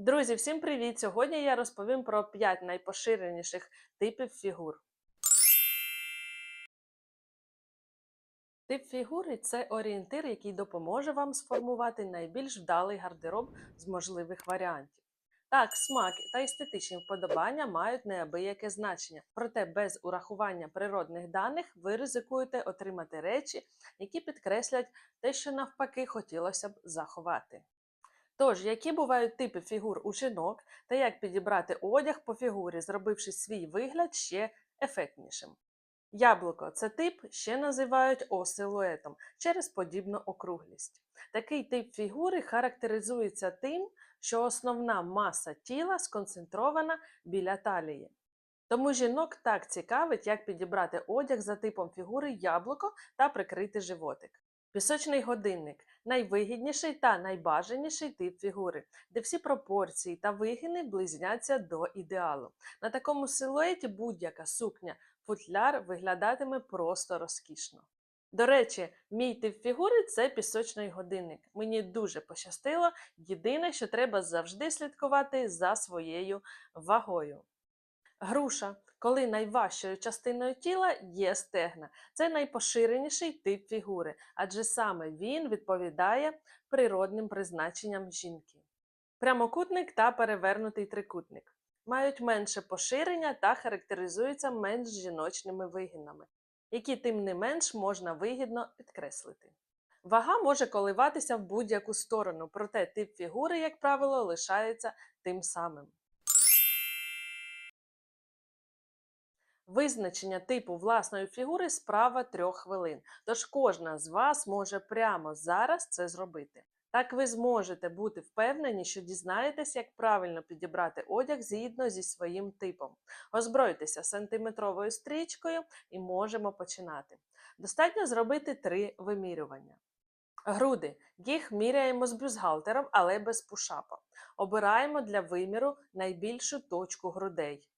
Друзі, всім привіт! Сьогодні я розповім про 5 найпоширеніших типів фігур. Тип фігури це орієнтир, який допоможе вам сформувати найбільш вдалий гардероб з можливих варіантів. Так, смак та естетичні вподобання мають неабияке значення, проте без урахування природних даних ви ризикуєте отримати речі, які підкреслять те, що навпаки хотілося б заховати. Тож, які бувають типи фігур у жінок та як підібрати одяг по фігурі, зробивши свій вигляд ще ефектнішим? Яблуко це тип, ще називають осилуетом через подібну округлість. Такий тип фігури характеризується тим, що основна маса тіла сконцентрована біля талії. Тому жінок так цікавить, як підібрати одяг за типом фігури яблуко та прикрити животик. Пісочний годинник найвигідніший та найбажаніший тип фігури, де всі пропорції та вигини близняться до ідеалу. На такому силуеті будь-яка сукня, футляр виглядатиме просто розкішно. До речі, мій тип фігури це пісочний годинник. Мені дуже пощастило, єдине, що треба завжди слідкувати за своєю вагою. Груша, коли найважчою частиною тіла є стегна. Це найпоширеніший тип фігури, адже саме він відповідає природним призначенням жінки. Прямокутник та перевернутий трикутник мають менше поширення та характеризуються менш жіночними вигинами, які тим не менш можна вигідно підкреслити. Вага може коливатися в будь-яку сторону, проте тип фігури, як правило, лишається тим самим. Визначення типу власної фігури справа трьох хвилин, тож кожна з вас може прямо зараз це зробити. Так ви зможете бути впевнені, що дізнаєтесь, як правильно підібрати одяг згідно зі своїм типом. Озбройтеся сантиметровою стрічкою і можемо починати. Достатньо зробити три вимірювання. Груди. Їх міряємо з бюстгальтером, але без пушапа. Обираємо для виміру найбільшу точку грудей.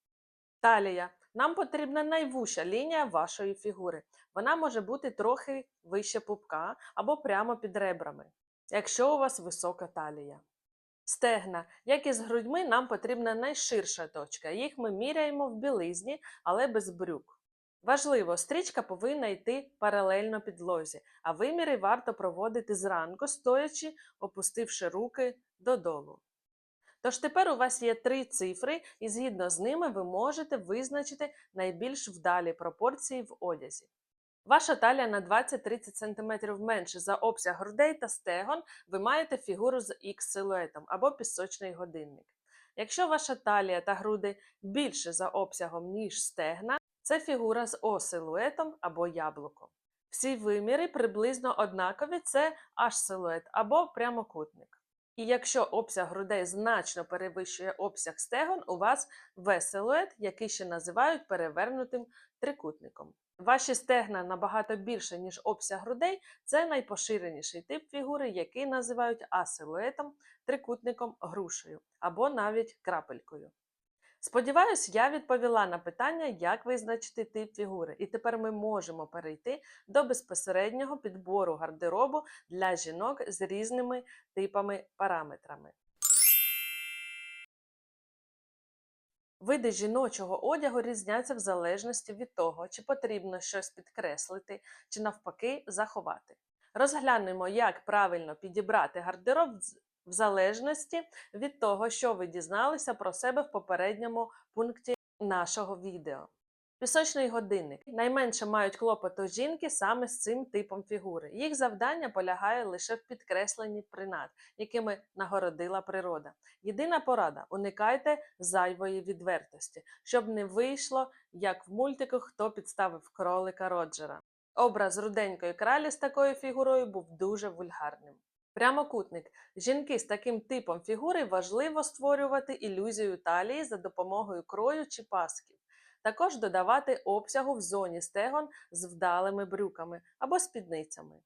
Талія. Нам потрібна найвуща лінія вашої фігури. Вона може бути трохи вище пупка або прямо під ребрами, якщо у вас висока талія. Стегна. Як і з грудьми, нам потрібна найширша точка. Їх ми міряємо в білизні, але без брюк. Важливо, стрічка повинна йти паралельно підлозі, а виміри варто проводити зранку, стоячи, опустивши руки додолу. Тож тепер у вас є три цифри, і згідно з ними ви можете визначити найбільш вдалі пропорції в одязі. Ваша талія на 20-30 см менше за обсяг грудей та стегон, ви маєте фігуру з X-силуетом або пісочний годинник. Якщо ваша талія та груди більше за обсягом, ніж стегна, це фігура з О-силуетом або яблуко. Всі виміри приблизно однакові це H-силует або прямокутник. І якщо обсяг грудей значно перевищує обсяг стегон, у вас В-силует, який ще називають перевернутим трикутником. Ваші стегна набагато більше, ніж обсяг грудей, це найпоширеніший тип фігури, який називають А-силуетом, трикутником, грушею або навіть крапелькою. Сподіваюсь, я відповіла на питання, як визначити тип фігури, і тепер ми можемо перейти до безпосереднього підбору гардеробу для жінок з різними типами параметрами. Види жіночого одягу різняться в залежності від того, чи потрібно щось підкреслити, чи навпаки заховати. Розглянемо, як правильно підібрати гардероб в залежності від того, що ви дізналися про себе в попередньому пункті нашого відео. Пісочний годинник найменше мають клопоту жінки саме з цим типом фігури. Їх завдання полягає лише в підкресленні принад, якими нагородила природа. Єдина порада уникайте зайвої відвертості, щоб не вийшло, як в мультику хто підставив кролика Роджера. Образ руденької кралі з такою фігурою був дуже вульгарним. Прямокутник. Жінки з таким типом фігури важливо створювати ілюзію талії за допомогою крою чи пасків. Також додавати обсягу в зоні стегон з вдалими брюками або спідницями,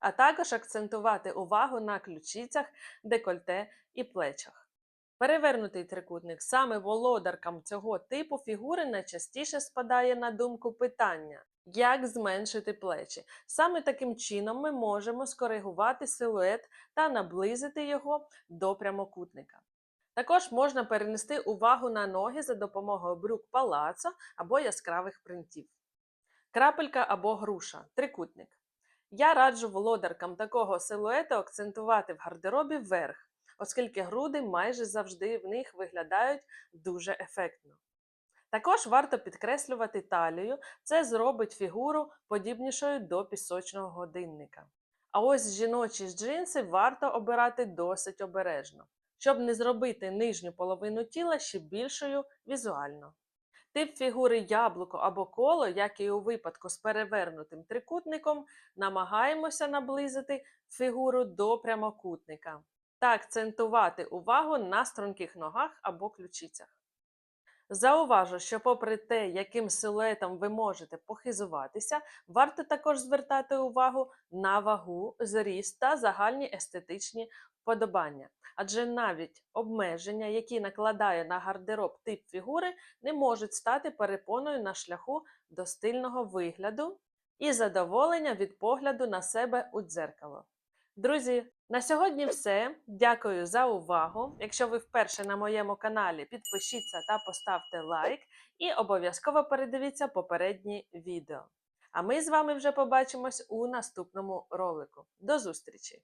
а також акцентувати увагу на ключицях, декольте і плечах. Перевернутий трикутник саме володаркам цього типу фігури найчастіше спадає на думку питання, як зменшити плечі. Саме таким чином ми можемо скоригувати силует та наблизити його до прямокутника. Також можна перенести увагу на ноги за допомогою брюк палацо або яскравих принтів. Крапелька або груша трикутник. Я раджу володаркам такого силуету акцентувати в гардеробі вверх, оскільки груди майже завжди в них виглядають дуже ефектно. Також варто підкреслювати талію, це зробить фігуру подібнішою до пісочного годинника. А ось жіночі джинси варто обирати досить обережно, щоб не зробити нижню половину тіла ще більшою візуально. Тип фігури яблуко або коло, як і у випадку з перевернутим трикутником, намагаємося наблизити фігуру до прямокутника та акцентувати увагу на струнких ногах або ключицях. Зауважу, що попри те, яким силуетом ви можете похизуватися, варто також звертати увагу на вагу, зріст та загальні естетичні вподобання. Адже навіть обмеження, які накладає на гардероб тип фігури, не можуть стати перепоною на шляху до стильного вигляду і задоволення від погляду на себе у дзеркало. Друзі, на сьогодні все. Дякую за увагу. Якщо ви вперше на моєму каналі, підпишіться та поставте лайк і обов'язково передивіться попередні відео. А ми з вами вже побачимось у наступному ролику. До зустрічі!